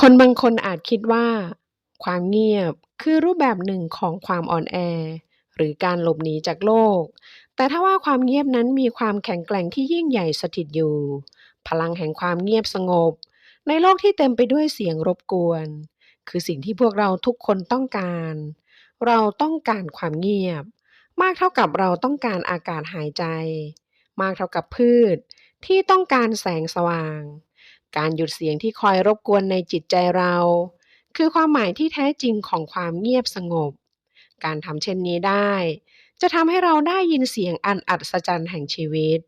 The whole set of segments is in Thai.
คนบางคนอาจคิดว่า ความเงียบคือรูปแบบหนึ่งของความอ่อนแอ หรือการหลบหนีจากโลก แต่ถ้าว่าความเงียบนั้นมีความแข็งแกร่งที่ยิ่งใหญ่สถิตอยู่ พลังแห่งความเงียบสงบ ในโลกที่เต็มไปด้วยเสียงรบกวน คือสิ่งที่พวกเราทุกคนต้องการ เราต้องการความเงียบ มากเท่ากับเราต้องการอากาศหายใจ มากเท่ากับพืชที่ต้องการแสงสว่าง การหยุดเสียงที่คอยรบกวนในจิตใจเรา คือความหมายที่แท้จริงของความเงียบสงบ การทำเช่นนี้ได้ จะทำให้เราได้ยินเสียงอันอัศจรรย์แห่งชีวิต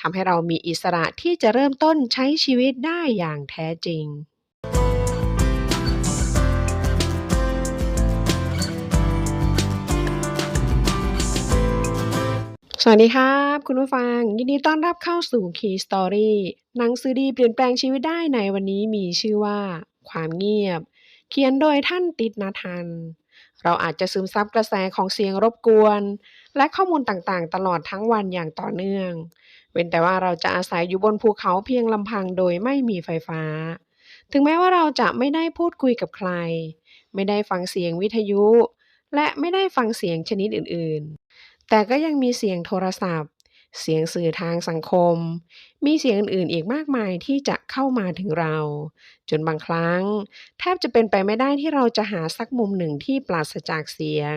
ทำให้เรามีอิสระที่จะเริ่มต้นใช้ชีวิตได้อย่างแท้จริง วัสดีครับ คุณผู้ฟัง ยินดีต้อนรับเข้าสู่ Key Story หนังสือดีเปลี่ยนแปลงชีวิตได้ในวันนี้มีชื่อว่า ความเงียบ เขียนโดยท่านติดนาทัน เราอาจจะซึมซับกระแสของเสียงรบกวน และข้อมูลต่างๆ ตลอดทั้งวันอย่างต่อเนื่อง เว้นแต่ว่าเราจะอาศัยอยู่บนภูเขาเพียงลำพังโดยไม่มีไฟฟ้า ถึงแม้ว่าเราจะไม่ได้พูดคุยกับใคร ไม่ได้ฟังเสียงวิทยุ และไม่ได้ฟังเสียงชนิดอื่นๆ แต่ก็ยังมีเสียงโทรศัพท์ เสียงสื่อทางสังคม มีเสียงอื่นๆ อีกมากมายที่จะเข้ามาถึงเรา จนบางครั้ง แทบจะเป็นไปไม่ได้ที่เราจะหาสักมุมหนึ่งที่ปราศจากเสียง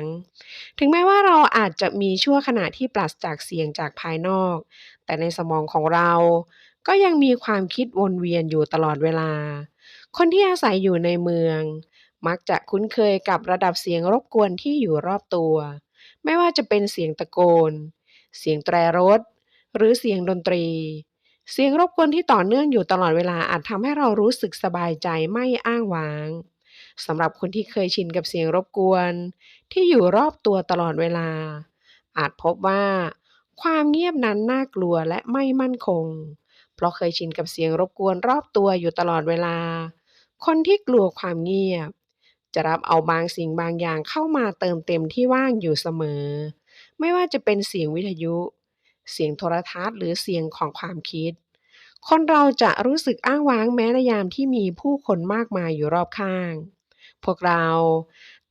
ถึงแม้ว่าเราอาจจะมีชั่วขณะที่ปราศจากเสียงจากภายนอก แต่ในสมองของเรา ก็ยังมีความคิดวนเวียนอยู่ตลอดเวลา คนที่อาศัยอยู่ในเมือง มักจะคุ้นเคยกับระดับเสียงรบกวนที่อยู่รอบตัว ไม่ว่าจะเป็นเสียงตะโกน เสียงแตรรถ หรือเสียงดนตรี เสียงรบกวนที่ต่อเนื่องอยู่ตลอดเวลาอาจทำให้เรารู้สึกสบายใจไม่อ้างว้างสำหรับคนที่เคยชินกับเสียงรบกวน ที่อยู่รอบตัวตลอดเวลา อาจพบว่า ความเงียบนั้นน่ากลัวและไม่มั่นคง เพราะเคยชินกับเสียงรบกวนรอบตัวอยู่ตลอดเวลา คนที่กลัวความเงียบ จะรับเอาบางสิ่งบางอย่างเข้ามาเติมเต็มที่ว่างอยู่เสมอ ไม่ว่าจะเป็นเสียงวิทยุ เสียงโทรทัศน์ หรือเสียงของความคิด คนเราจะรู้สึกอ้างว้างแม้ในยามที่มีผู้คนมากมายอยู่รอบข้าง พวกเรา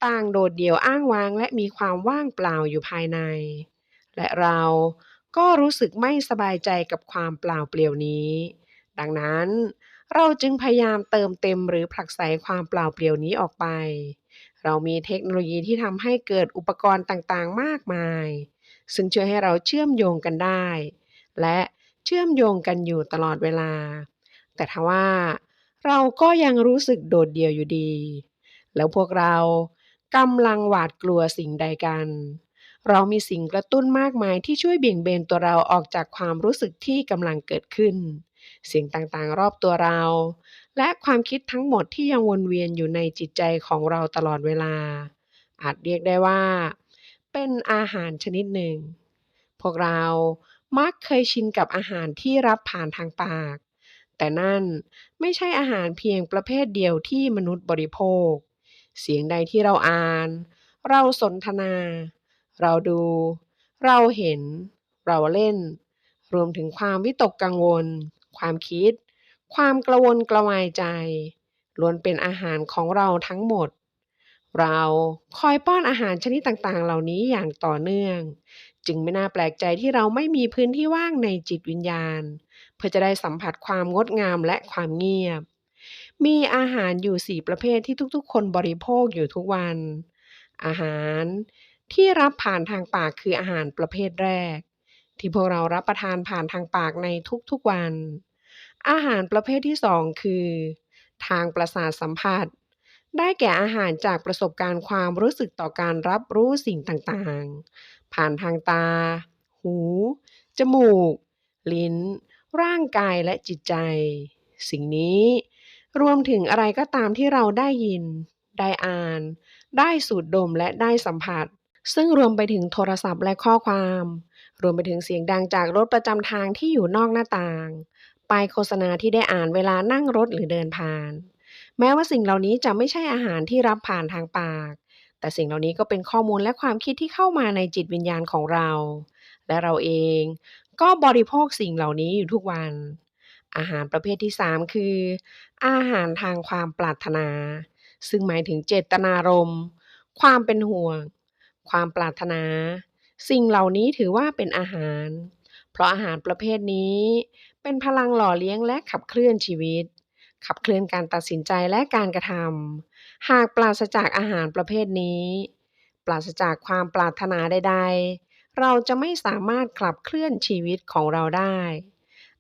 ต่างโดดเดี่ยวอ้างว้างและมีความว่างเปล่าอยู่ภายใน และเราก็รู้สึกไม่สบายใจกับความเปล่าเปลี่ยวนี้ ดังนั้น เราจึงพยายามเติมเต็มหรือผลักไสความเปล่าเปลี่ยวนี้ออกไป เรามีเทคโนโลยีที่ทำให้เกิดอุปกรณ์ต่างๆ มากมาย ซึ่งช่วยให้เราเชื่อมโยงกันได้ และเชื่อมโยงกันอยู่ตลอดเวลา แต่ทว่าเราก็ยังรู้สึกโดดเดี่ยวอยู่ดี แล้วพวกเรากำลังหวาดกลัวสิ่งใดกัน เรามีสิ่งกระตุ้นมากมายที่ช่วยเบี่ยงเบนตัวเราออกจากความรู้สึกที่กำลังเกิดขึ้น สิ่งต่างๆ รอบตัวเรา และความคิดทั้งหมดที่ยังวนเวียนอยู่ในจิตใจของเราตลอดเวลา อาจเรียกได้ว่า เป็นอาหารชนิดหนึ่ง พวกเรามักเคยชินกับอาหารที่รับผ่านทางปาก แต่นั่นไม่ใช่อาหารเพียงประเภทเดียวที่มนุษย์บริโภค เสียงใดที่เราอ่าน เราสนทนา เราดู เราเห็น เราเล่น รวมถึงความวิตกกังวล ความคิด ความกระวนกระวายใจล้วนเป็นอาหารของเราทั้งหมด เราคอยป้อนอาหารชนิดต่างๆ เหล่านี้อย่างต่อเนื่อง จึงไม่น่าแปลกใจที่เราไม่มีพื้นที่ว่างในจิตวิญญาณ เพื่อจะได้สัมผัสความงดงามและความเงียบ มีอาหารอยู่4ประเภทที่ทุกๆ คนบริโภคอยู่ทุกวัน อาหารที่รับผ่านทางปากคืออาหารประเภทแรก ที่พวกเรารับประทานผ่านทางปากในทุกๆวัน อาหารประเภทที่ 2 คือ ทางประสาทสัมผัส ได้แก่อาหารจากประสบการณ์ความรู้สึกต่อการรับรู้สิ่งต่างๆ ผ่านทางตา หู จมูก ลิ้น ร่างกายและจิตใจ สิ่งนี้รวมถึงอะไรก็ตามที่เราได้ยิน ได้อ่าน ได้สูดดมและได้สัมผัส ซึ่งรวมไปถึงโทรศัพท์และข้อความ รวมไปถึงเสียงดังจากรถประจำทางที่อยู่นอกหน้าต่าง ป้ายโฆษณาที่ได้อ่านเวลานั่งรถหรือเดินผ่าน แม้ว่าสิ่งเหล่านี้จะไม่ใช่อาหารที่รับผ่านทางปาก แต่สิ่งเหล่านี้ก็เป็นข้อมูลและความคิดที่เข้ามาในจิตวิญญาณของเรา และเราเองก็บริโภคสิ่งเหล่านี้อยู่ทุกวัน อาหารประเภทที่ 3 คือ อาหารทางความปรารถนา ซึ่งหมายถึงเจตนารมณ์ ความเป็นห่วง ความปรารถนา สิ่งเหล่านี้ถือว่าเป็นอาหาร เพราะอาหารประเภทนี้ เป็นพลังหล่อเลี้ยงและขับเคลื่อนชีวิต ขับเคลื่อนการตัดสินใจและการกระทำหากปราศจากอาหารประเภทนี้ ปราศจากความปรารถนาใด ๆ เราจะไม่สามารถขับเคลื่อนชีวิตของเราได้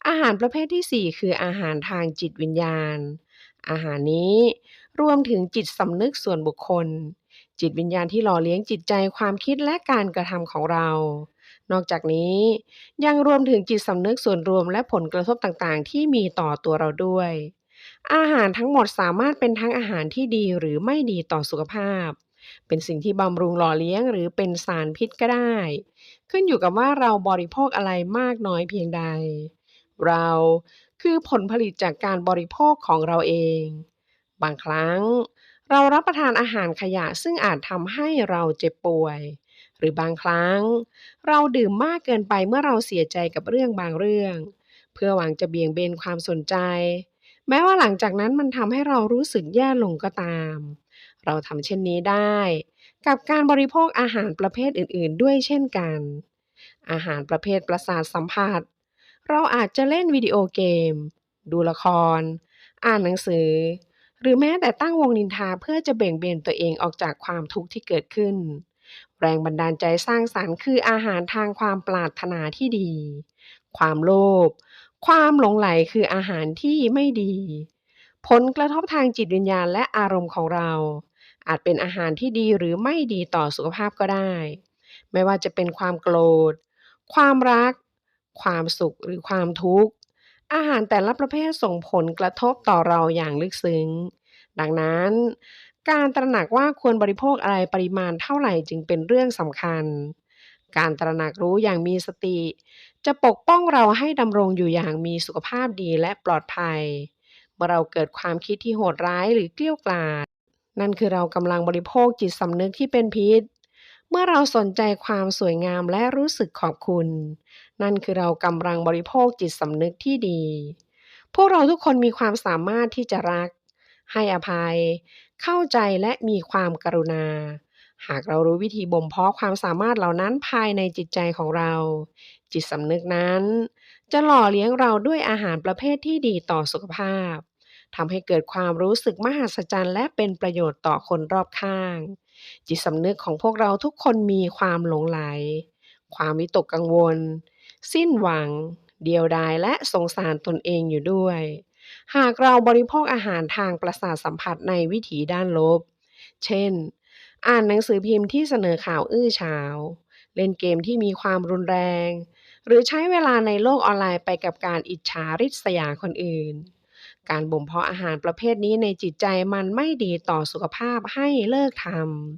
อาหารประเภทที่ 4 คืออาหารทางจิตวิญญาณ อาหารนี้รวมถึงจิตสำนึกส่วนบุคคล จิตวิญญาณที่หล่อเลี้ยงจิตใจความคิดและการกระทำของเรา นอกจากนี้ยังรวมถึงจิตสำนึกส่วนรวมและผลกระทบต่างๆ ที่มีต่อตัวเราด้วย อาหารทั้งหมดสามารถเป็นทั้งอาหารที่ดีหรือไม่ดีต่อสุขภาพ เป็นสิ่งที่บำรุงหล่อเลี้ยงหรือเป็นสารพิษก็ได้ ขึ้นอยู่กับว่าเราบริโภคอะไรมากน้อยเพียงใด เราคือผลผลิตจากการบริโภคของเราเอง บางครั้ง เรารับประทานอาหารขยะซึ่งอาจทำให้เราเจ็บป่วย หรือบางครั้ง เราดื่มมากเกินไปเมื่อเราเสียใจกับเรื่องบางเรื่อง เพื่อหวังจะเบี่ยงเบนความสนใจ แม้ว่าหลังจากนั้นมันทำให้เรารู้สึกแย่ลงก็ตาม เราทำเช่นนี้ได้ กับการบริโภคอาหารประเภทอื่น ๆ ด้วยเช่นกัน อาหารประเภทประสาทสัมผัส เราอาจจะเล่นวิดีโอเกม ดูละคร อ่านหนังสือ หรือแม้แต่ตั้งวงนินทาเพื่อจะเบ่งเบนตัวเองออกจากความทุกข์ที่เกิดขึ้น แรงบันดาลใจสร้างสรรค์คืออาหารทางความปรารถนาที่ดี ความโลภความหลงใหลคืออาหารที่ไม่ดี ผลกระทบทางจิตวิญญาณและอารมณ์ของเรา อาจเป็นอาหารที่ดีหรือไม่ดีต่อสุขภาพก็ได้ ไม่ว่าจะเป็นความโกรธ ความรัก ความสุขหรือความทุกข์ อาหารแต่ละประเภทส่งผลกระทบต่อเราอย่างลึกซึ้ง ดังนั้น การตระหนักว่าควรบริโภคอะไรปริมาณเท่าไหร่จึงเป็นเรื่องสำคัญ การตระหนักรู้อย่างมีสติ จะปกป้องเราให้ดำรงอยู่อย่างมีสุขภาพดีและปลอดภัย เมื่อเราเกิดความคิดที่โหดร้ายหรือเกลี้ยกล่อมนั่นคือเรากำลังบริโภคจิตสำนึกที่เป็นพิษ เมื่อเราสนใจความสวยงามและรู้สึกขอบคุณ นั่นคือเรากำลังบริโภคจิตสำนึกที่ดี พวกเราทุกคนมีความสามารถที่จะรัก ให้อภัย เข้าใจและมีความกรุณา หากเรารู้วิธีบ่มเพาะความสามารถเหล่านั้นภายในจิตใจของเรา จิตสำนึกนั้น จะหล่อเลี้ยงเราด้วยอาหารประเภทที่ดีต่อสุขภาพทำให้เกิดความรู้สึกมหัศจรรย์และเป็นประโยชน์ต่อคนรอบข้าง จิตสำนึกของพวกเราทุกคนมีความหลงใหล ความวิตกกังวล สิ้นหวัง เดียวดายและสงสารตนเองอยู่ด้วย หากเราบริโภคอาหารทางประสาทสัมผัสในวิถีด้านลบ เช่น อ่านหนังสือพิมพ์ที่เสนอข่าวอื้อฉาว เล่นเกมที่มีความรุนแรง หรือใช้เวลาในโลกออนไลน์ไปกับการอิจฉาริษยาคนอื่น การบ่มเพาะอาหารประเภทนี้ในจิตใจมันไม่ดีต่อสุขภาพให้เลิกท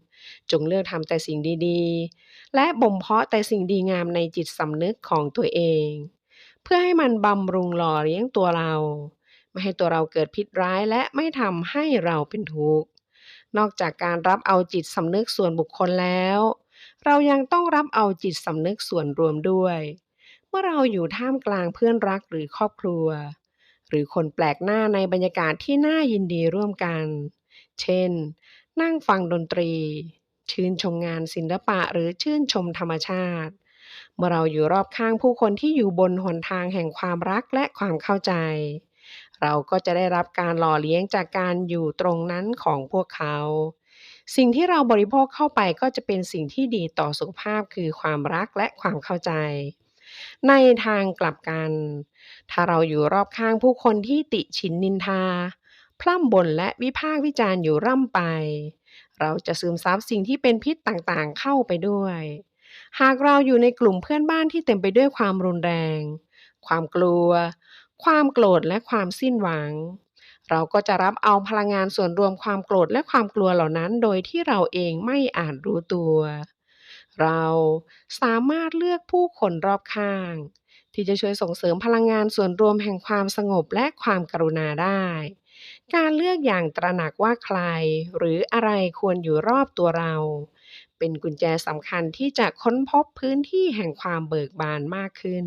ำจงเลือกทำแต่สิ่งดีๆ และบ่มเพาะแต่สิ่งดีงามในจิตสำนึกของตัวเอง เพื่อให้มันบำรุงหล่อเลี้ยงตัวเรา ไม่ให้ตัวเราเกิดพิษร้ายและไม่ทำให้เราเป็นทุกข์นอกจากการรับเอาจิตสำนึกส่วนบุคคลแล้ว เรายังต้องรับเอาจิตสำนึกส่วนรวมด้วย เมื่อเราอยู่ท่ามกลางเพื่อนรักหรือครอบครัว หรือคนแปลกหน้าในบรรยากาศที่น่ายินดีร่วมกัน เช่น นั่งฟังดนตรี ชื่นชมงานศิลปะหรือชื่นชมธรรมชาติ เมื่อเราอยู่รอบข้างผู้คนที่อยู่บนหนทางแห่งความรักและความเข้าใจ เราก็จะได้รับการหล่อเลี้ยงจากการอยู่ตรงนั้นของพวกเขา สิ่งที่เราบริโภคเข้าไปก็จะเป็นสิ่งที่ดีต่อสุขภาพคือความรักและความเข้าใจ ในทางกลับกัน ถ้าเราอยู่รอบข้างผู้คนที่ติฉินนินทา พร่ำบ่นและวิพากษ์วิจารณ์อยู่ร่ำไป เราจะซึมซับสิ่งที่เป็นพิษต่างๆเข้าไปด้วย หากเราอยู่ในกลุ่มเพื่อนบ้านที่เต็มไปด้วยความรุนแรง ความกลัว ความโกรธและความสิ้นหวังเราก็จะรับเอาพลังงานส่วนรวมความโกรธและความกลัวเหล่านั้น โดยที่เราเองไม่อาจรู้ตัว เราสามารถเลือกผู้คนรอบข้าง ที่จะช่วยส่งเสริมพลังงานส่วนรวมแห่งความสงบและความกรุณาได้ การเลือกอย่างตระหนักว่าใคร หรืออะไรควรอยู่รอบตัวเรา เป็นกุญแจสำคัญที่จะค้นพบพื้นที่แห่งความเบิกบานมากขึ้น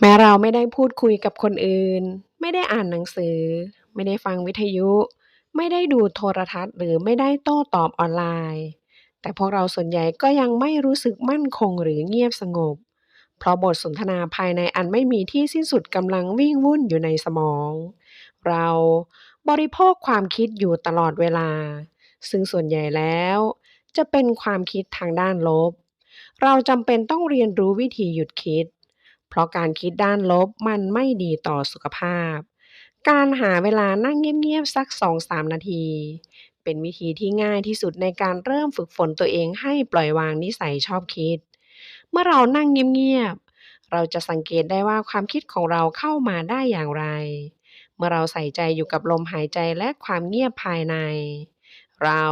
แม้เราไม่ได้พูดคุยกับคนอื่น ไม่ได้อ่านหนังสือ ไม่ได้ฟังวิทยุ ไม่ได้ดูโทรทัศน์ หรือไม่ได้โต้ตอบออนไลน์ แต่พวกเราส่วนใหญ่ก็ยังไม่รู้สึกมั่นคงหรือเงียบสงบ เพราะบทสนทนาภายในอันไม่มีที่สิ้นสุดกำลังวิ่งวุ่นอยู่ในสมอง เราบริโภคความคิดอยู่ตลอดเวลา ซึ่งส่วนใหญ่แล้ว จะเป็นความคิดทางด้านลบ เราจำเป็นต้องเรียนรู้วิธีหยุดคิด เพราะการคิดด้านลบมันไม่ดีต่อสุขภาพ การหาเวลานั่งเงียบๆสัก2-3นาที เป็นวิธีที่ง่ายที่สุดในการเริ่มฝึกฝนตัวเองให้ปล่อยวางนิสัยชอบคิด เมื่อเรานั่งเงียบๆ เราจะสังเกตได้ว่าความคิดของเราเข้ามาได้อย่างไร เมื่อเราใส่ใจอยู่กับลมหายใจและความเงียบภายใน เรา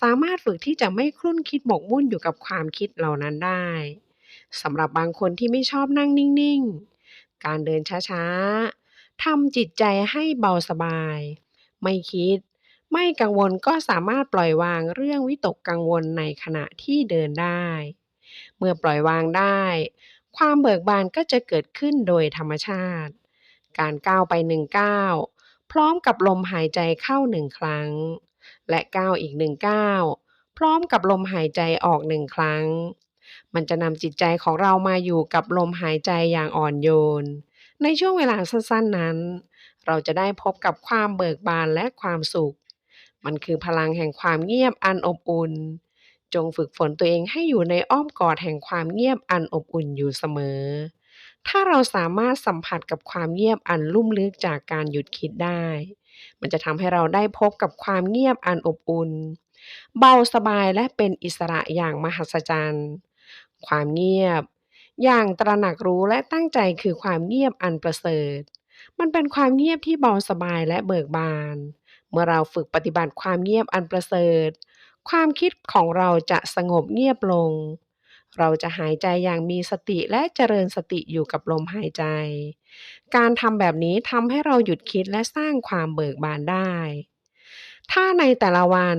สามารถฝึกที่จะไม่คลุ่นคิดหมกมุ่นอยู่กับความคิดเหล่านั้นได้สำหรับบางคนที่ไม่ชอบนั่งนิ่งๆ การเดินช้าๆทำจิตใจให้เบาสบาย ไม่คิด ไม่กังวลก็สามารถปล่อยวางเรื่องวิตกกังวลในขณะที่เดินได้ เมื่อปล่อยวางได้ ความเบิกบานก็จะเกิดขึ้นโดยธรรมชาติ การก้าวไปหนึ่งก้าวพร้อมกับลมหายใจเข้าหนึ่งครั้ง และก้าวอีกหนึ่งก้าวพร้อมกับลมหายใจออกหนึ่งครั้ง มันจะนำจิตใจของเรามาอยู่กับลมหายใจอย่างอ่อนโยน ในช่วงเวลาสั้นๆนั้น เราจะได้พบกับความเบิกบานและความสุข มันคือพลังแห่งความเงียบอันอบอุ่น จงฝึกฝนตัวเองให้อยู่ในอ้อมกอดแห่งความเงียบอันอบอุ่นอยู่เสมอ ถ้าเราสามารถสัมผัสกับความเงียบอันลุ่มลึกจากการหยุดคิดได้ มันจะทำให้เราได้พบกับความเงียบอันอบอุ่น เบาสบายและเป็นอิสระอย่างมหัศจรรย์ ความเงียบ อย่างตระหนักรู้และตั้งใจคือความเงียบอันประเสริฐ มันเป็นความเงียบที่เบาสบายและเบิกบาน เมื่อเราฝึกปฏิบัติความเงียบอันประเสริฐ ความคิดของเราจะสงบเงียบลง เราจะหายใจอย่างมีสติและเจริญสติอยู่กับลมหายใจ การทำแบบนี้ทำให้เราหยุดคิดและสร้างความเบิกบานได้ ถ้าในแต่ละวัน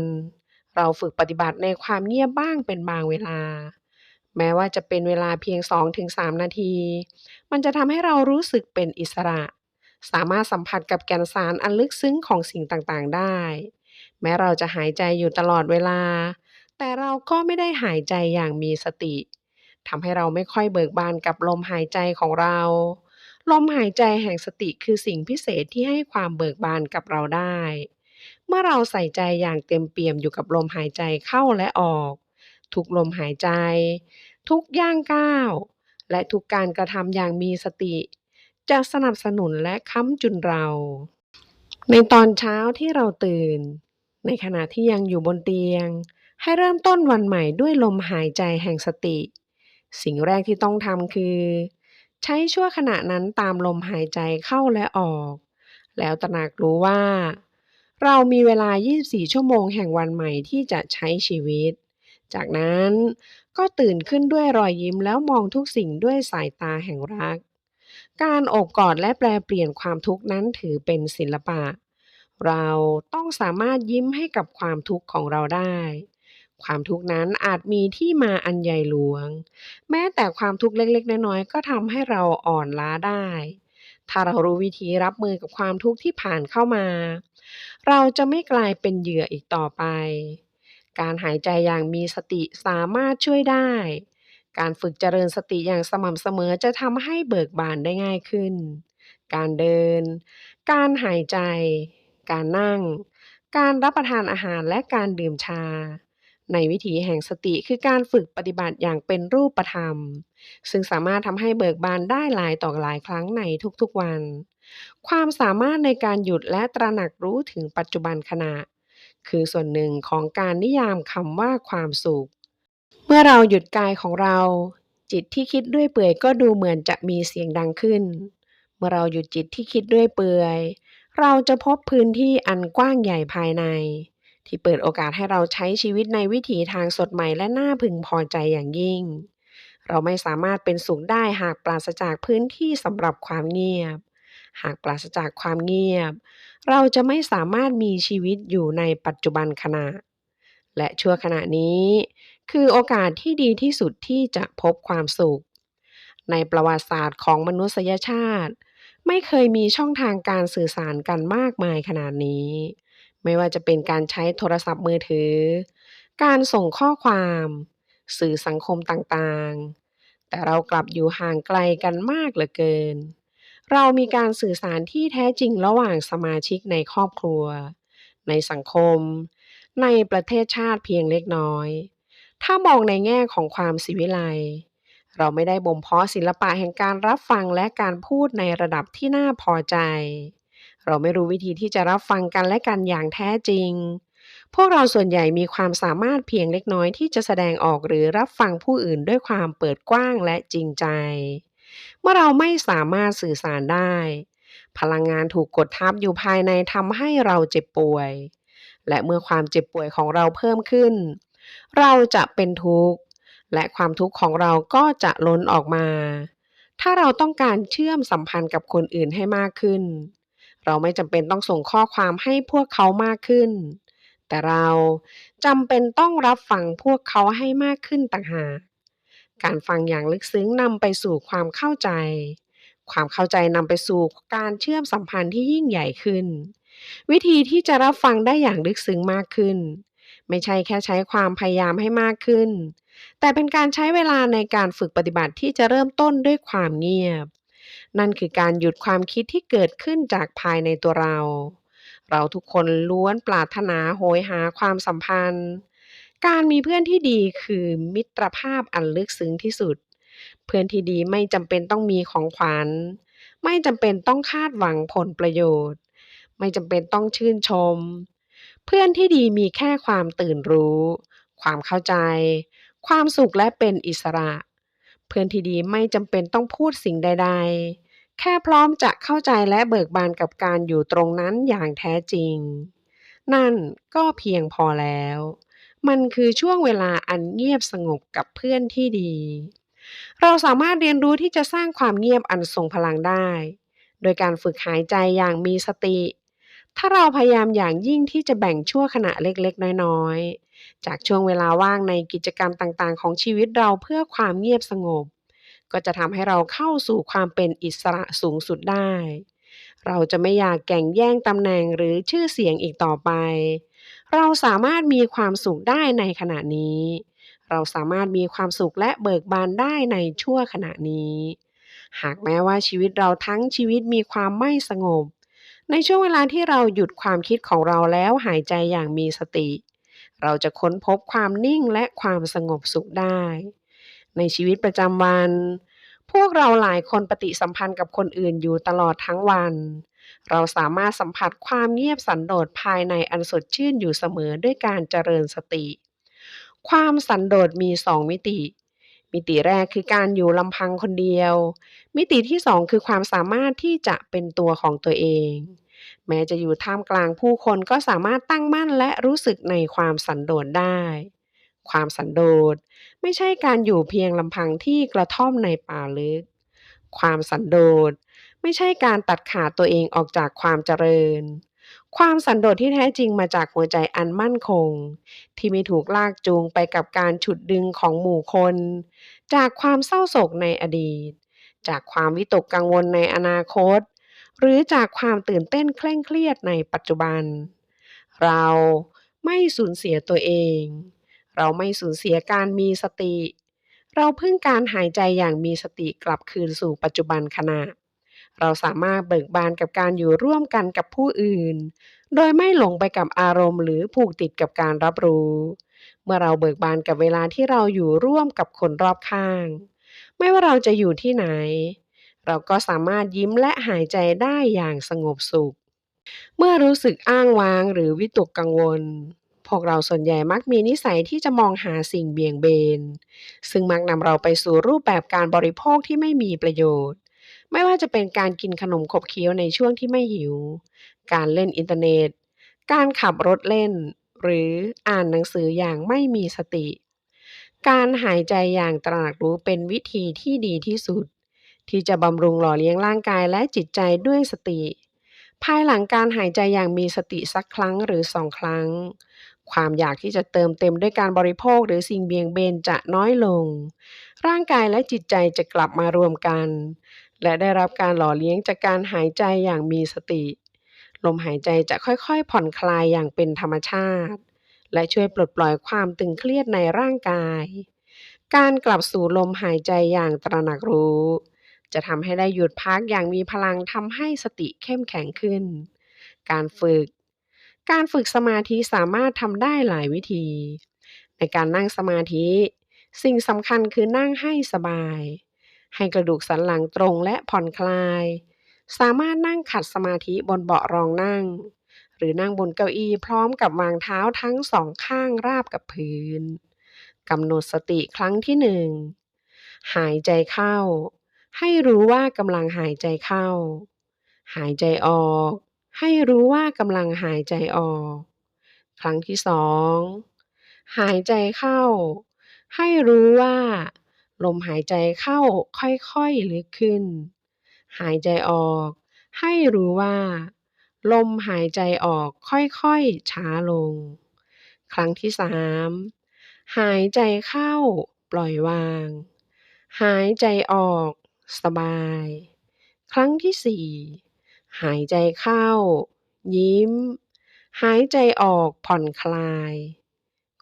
เราฝึกปฏิบัติในความเงียบบ้างเป็นบางเวลาแม้ว่าจะเป็นเวลาเพียง 2-3 นาที มันจะทำให้เรารู้สึกเป็นอิสระ สามารถสัมผัสกับแก่นสารอันลึกซึ้งของสิ่งต่างๆได้ แม้เราจะหายใจอยู่ตลอดเวลา แต่เราก็ไม่ได้หายใจอย่างมีสติทำให้เราไม่ค่อยเบิกบานกับลมหายใจของเรา ลมหายใจแห่งสติคือสิ่งพิเศษที่ให้ความเบิกบานกับเราได้ เมื่อเราใส่ใจอย่างเต็มเปี่ยมอยู่กับลมหายใจเข้าและออก ทุกลมหายใจ ทุกย่างก้าว และทุกการกระทำอย่างมีสติ จะสนับสนุนและค้ำจุนเรา ในตอนเช้าที่เราตื่น ในขณะที่ยังอยู่บนเตียง ให้เริ่มต้นวันใหม่ด้วยลมหายใจแห่งสติ สิ่งแรกที่ต้องทำคือ ใช้ชั่วขณะนั้นตามลมหายใจเข้าและออก แล้วตระหนักรู้ว่า เรามีเวลา 24 ชั่วโมงแห่งวันใหม่ที่จะใช้ชีวิต จากนั้นก็ตื่นขึ้นด้วยรอยยิ้มแล้วมองทุกสิ่งด้วยสายตาแห่งรัก การอบกอดและแปลเปลี่ยนความทุกข์นั้นถือเป็นศิลปะ เราต้องสามารถยิ้มให้กับความทุกข์ของเราได้ ความทุกข์นั้นอาจมีที่มาอันใหญ่หลวง แม้แต่ความทุกข์เล็กๆ น้อยๆ ก็ทำให้เราอ่อนล้าได้ ถ้าเรารู้วิธีรับมือกับความทุกข์ที่ผ่านเข้ามา เราจะไม่กลายเป็นเหยื่ออีกต่อไป การหายใจอย่างมีสติสามารถช่วยได้ การฝึกเจริญสติอย่างสม่ำเสมอจะทำให้เบิกบานได้ง่ายขึ้น การเดิน การหายใจ การนั่ง การรับประทานอาหารและการดื่มชา ในวิถีแห่งสติคือการฝึกปฏิบัติอย่างเป็นรูปธรรม ซึ่งสามารถทำให้เบิกบานได้หลายต่อหลายครั้งในทุกๆวัน ความสามารถในการหยุดและตระหนักรู้ถึงปัจจุบันขณะ คือส่วนหนึ่งของการนิยามคำว่าความสุข เมื่อเราหยุดกายของเรา จิตที่คิดเรื่อยเปื่อยก็ดูเหมือนจะมีเสียงดังขึ้น เมื่อเราหยุดจิตที่คิดเรื่อยเปื่อย เราจะพบพื้นที่อันกว้างใหญ่ภายใน ที่เปิดโอกาสให้เราใช้ชีวิตในวิถีทางสดใหม่และน่าพึงพอใจอย่างยิ่ง เราไม่สามารถเป็นสุขได้หากปราศจากพื้นที่สำหรับความเงียบ หากปราศจากความเงียบ เราจะไม่สามารถมีชีวิตอยู่ในปัจจุบันขณะและชั่วขณะนี้ คือโอกาสที่ดีที่สุดที่จะพบความสุข ในประวัติศาสตร์ของมนุษยชาติ ไม่เคยมีช่องทางการสื่อสารกันมากมายขนาดนี้ ไม่ว่าจะเป็นการใช้โทรศัพท์มือถือ การส่งข้อความ สื่อสังคมต่างๆ แต่เรากลับอยู่ห่างไกลกันมากเหลือเกิน เรามีการสื่อสารที่แท้จริงระหว่างสมาชิกในครอบครัว ในสังคม ในประเทศชาติเพียงเล็กน้อย ถ้ามองในแง่ของความศิวิไลเราไม่ได้บ่มเพาะศิลปะแห่งการรับฟังและการพูดในระดับที่น่าพอใจ เราไม่รู้วิธีที่จะรับฟังกันและกันอย่างแท้จริง พวกเราส่วนใหญ่มีความสามารถเพียงเล็กน้อยที่จะแสดงออกหรือรับฟังผู้อื่นด้วยความเปิดกว้างและจริงใจ เมื่อเราไม่สามารถสื่อสารได้ พลังงานถูกกดทับอยู่ภายในทำให้เราเจ็บป่วย และเมื่อความเจ็บป่วยของเราเพิ่มขึ้น เราจะเป็นทุกข์ และความทุกข์ของเราก็จะล้นออกมา ถ้าเราต้องการเชื่อมสัมพันธ์กับคนอื่นให้มากขึ้น เราไม่จำเป็นต้องส่งข้อความให้พวกเขามากขึ้น แต่เราจำเป็นต้องรับฟังพวกเขาให้มากขึ้นต่างหากการฟังอย่างลึกซึ้งนำไปสู่ความเข้าใจ ความเข้าใจนำไปสู่การเชื่อมสัมพันธ์ที่ยิ่งใหญ่ขึ้น วิธีที่จะรับฟังได้อย่างลึกซึ้งมากขึ้น ไม่ใช่แค่ใช้ความพยายามให้มากขึ้น แต่เป็นการใช้เวลาในการฝึกปฏิบัติที่จะเริ่มต้นด้วยความเงียบ นั่นคือการหยุดความคิดที่เกิดขึ้นจากภายในตัวเรา เราทุกคนล้วนปรารถนาโหยหาความสัมพันธ์ การมีเพื่อนที่ดีคือมิตรภาพอันลึกซึ้งที่สุด เพื่อนที่ดีไม่จำเป็นต้องมีของขวัญ ไม่จำเป็นต้องคาดหวังผลประโยชน์ ไม่จำเป็นต้องชื่นชม เพื่อนที่ดีมีแค่ความตื่นรู้ ความเข้าใจ ความสุขและเป็นอิสระ เพื่อนที่ดีไม่จำเป็นต้องพูดสิ่งใด ๆ แค่พร้อมจะเข้าใจและเบิกบานกับการอยู่ตรงนั้นอย่างแท้จริง นั่นก็เพียงพอแล้ว มันคือช่วงเวลาอันเงียบสงบกับเพื่อนที่ดี เราสามารถเรียนรู้ที่จะสร้างความเงียบอันทรงพลังได้ โดยการฝึกหายใจอย่างมีสติ ถ้าเราพยายามอย่างยิ่งที่จะแบ่งชั่วขณะเล็กๆ น้อยๆ จากช่วงเวลาว่างในกิจกรรมต่างๆ ของชีวิตเราเพื่อความเงียบสงบ ก็จะทำให้เราเข้าสู่ความเป็นอิสระสูงสุดได้ เราจะไม่อยากแก่งแย่งตำแหน่งหรือชื่อเสียงอีกต่อไป เราสามารถมีความสุขได้ในขณะนี้ เราสามารถมีความสุขและเบิกบานได้ในชั่วขณะนี้ หากแม้ว่าชีวิตเราทั้งชีวิตมีความไม่สงบ ในช่วงเวลาที่เราหยุดความคิดของเราแล้วหายใจอย่างมีสติ เราจะค้นพบความนิ่งและความสงบสุขได้ ในชีวิตประจำวัน พวกเราหลายคนปฏิสัมพันธ์กับคนอื่นอยู่ตลอดทั้งวัน เราสามารถสัมผัสความเงียบสันโดษภายในอันสดชื่นอยู่เสมอด้วยการเจริญสติ ความสันโดษมีสองมิติมิติแรกคือการอยู่ลำพังคนเดียว มิติที่สองคือความสามารถที่จะเป็นตัวของตัวเอง แม้จะอยู่ท่ามกลางผู้คนก็สามารถตั้งมั่นและรู้สึกในความสันโดษได้ ความสันโดษไม่ใช่การอยู่เพียงลำพังที่กระท่อมในป่าลึก ความสันโดษไม่ใช่การตัดขาดตัวเองออกจากความเจริญ ความสันโดษที่แท้จริงมาจากหัวใจอันมั่นคง ที่ไม่ถูกลากจูงไปกับการฉุดดึงของหมู่คน จากความเศร้าโศกในอดีต จากความวิตกกังวลในอนาคต หรือจากความตื่นเต้นเคร่งเครียดในปัจจุบัน เราไม่สูญเสียตัวเอง เราไม่สูญเสียการมีสติ เราพึ่งการหายใจอย่างมีสติกลับคืนสู่ปัจจุบันขณะ เราสามารถเบิกบานกับการอยู่ร่วมกันกับผู้อื่น โดยไม่หลงไปกับอารมณ์หรือผูกติดกับการรับรู้ เมื่อเราเบิกบานกับเวลาที่เราอยู่ร่วมกับคนรอบข้าง ไม่ว่าเราจะอยู่ที่ไหน เราก็สามารถยิ้มและหายใจได้อย่างสงบสุข เมื่อรู้สึกอ้างว้างหรือวิตกกังวล พวกเราส่วนใหญ่มักมีนิสัยที่จะมองหาสิ่งเบี่ยงเบน ซึ่งมักนำเราไปสู่รูปแบบการบริโภคที่ไม่มีประโยชน์ ไม่ว่าจะเป็นการกินขนมขบเคี้ยวในช่วงที่ไม่หิว การเล่นอินเทอร์เน็ต การขับรถเล่น หรืออ่านหนังสืออย่างไม่มีสติ การหายใจอย่างตระหนักรู้เป็นวิธีที่ดีที่สุด ที่จะบำรุงหล่อเลี้ยงร่างกายและจิตใจด้วยสติ ภายหลังการหายใจอย่างมีสติสักครั้งหรือสองครั้ง ความอยากที่จะเติมเต็มด้วยการบริโภคหรือสิ่งเบี่ยงเบนจะน้อยลง ร่างกายและจิตใจจะกลับมารวมกัน และได้รับการหล่อเลี้ยงจากการหายใจอย่างมีสติ ลมหายใจจะค่อยๆ ผ่อนคลายอย่างเป็นธรรมชาติ และช่วยปลดปล่อยความตึงเครียดในร่างกายการกลับสู่ลมหายใจอย่างตระหนักรู้ จะทำให้ได้หยุดพักอย่างมีพลังทำให้สติเข้มแข็งขึ้น การฝึก การฝึกสมาธิสามารถทำได้หลายวิธี ในการนั่งสมาธิ สิ่งสำคัญคือนั่งให้สบาย ให้กระดูกสันหลังตรงและผ่อนคลาย สามารถนั่งขัดสมาธิบนเบาะรองนั่ง หรือนั่งบนเก้าอี้พร้อมกับวางเท้าทั้งสองข้างราบกับพื้นกำหนดสติครั้งที่หนึ่งหายใจเข้า ให้รู้ว่ากำลังหายใจเข้า หายใจออก ให้รู้ว่ากำลังหายใจออก ครั้งที่สองหายใจเข้า ให้รู้ว่า ลมหายใจเข้าค่อยๆลึกขึ้น หายใจออก ให้รู้ว่า ลมหายใจออกค่อยๆช้าลง ครั้งที่สามหายใจเข้า ปล่อยวาง หายใจออก สบาย ครั้งที่สี่หายใจเข้า ยิ้ม หายใจออกผ่อนคลาย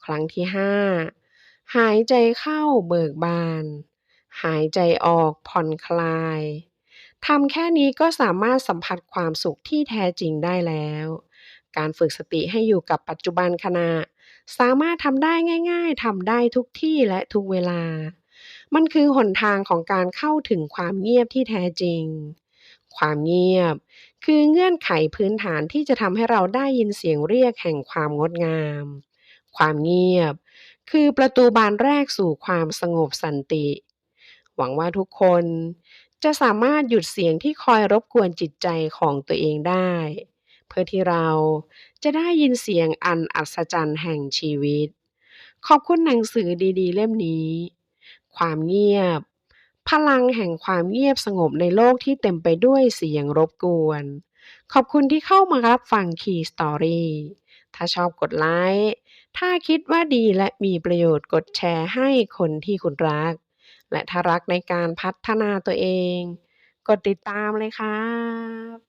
ครั้งที่ห้าหายใจเข้าเบิกบาน หายใจออกผ่อนคลายทำแค่นี้ก็สามารถสัมผัสความสุขที่แท้จริงได้แล้ว การฝึกสติให้อยู่กับปัจจุบันขณะ สามารถทำได้ง่าย ๆทำได้ทุกที่และทุกเวลา มันคือหนทางของการเข้าถึงความเงียบที่แท้จริง ความเงียบ คือเงื่อนไขพื้นฐานที่จะทำให้เราได้ยินเสียงเรียกแห่งความงดงาม ความเงียบ คือประตูบานแรกสู่ความสงบสันติ หวังว่าทุกคนจะสามารถหยุดเสียงที่คอยรบกวนจิตใจของตัวเองได้ เพื่อที่เราจะได้ยินเสียงอันอัศจรรย์แห่งชีวิต ขอบคุณหนังสือดีๆ เล่มนี้ ความเงียบ พลังแห่งความเงียบสงบในโลกที่เต็มไปด้วยเสียงรบกวน ขอบคุณที่เข้ามารับฟัง Key Story ถ้าชอบกดไลค์ ถ้าคิดว่าดีและมีประโยชน์กดแชร์ให้คนที่คุณรัก และถ้ารักในการพัฒนาตัวเอง กดติดตามเลยครับ